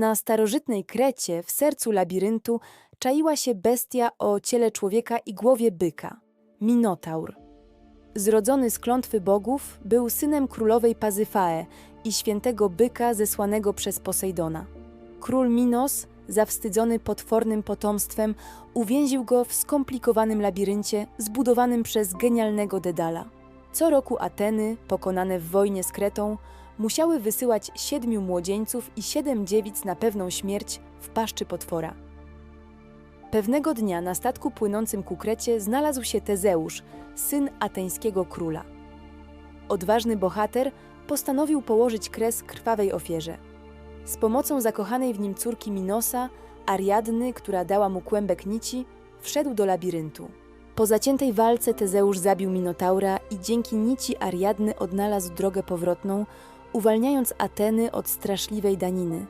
Na starożytnej Krecie, w sercu labiryntu, czaiła się bestia o ciele człowieka i głowie byka Minotaur. Zrodzony z klątwy bogów, był synem królowej Pazyfae i świętego byka zesłanego przez Posejdona. Król Minos, zawstydzony potwornym potomstwem, uwięził go w skomplikowanym labiryncie zbudowanym przez genialnego Dedala. Co roku Ateny, pokonane w wojnie z Kretą, musiały wysyłać siedmiu młodzieńców i siedem dziewic na pewną śmierć w paszczy potwora. Pewnego dnia na statku płynącym ku Krecie znalazł się Tezeusz, syn ateńskiego króla. Odważny bohater postanowił położyć kres krwawej ofierze. Z pomocą zakochanej w nim córki Minosa, Ariadny, która dała mu kłębek nici, wszedł do labiryntu. Po zaciętej walce Tezeusz zabił Minotaura i dzięki nici Ariadny odnalazł drogę powrotną, uwalniając Ateny od straszliwej daniny.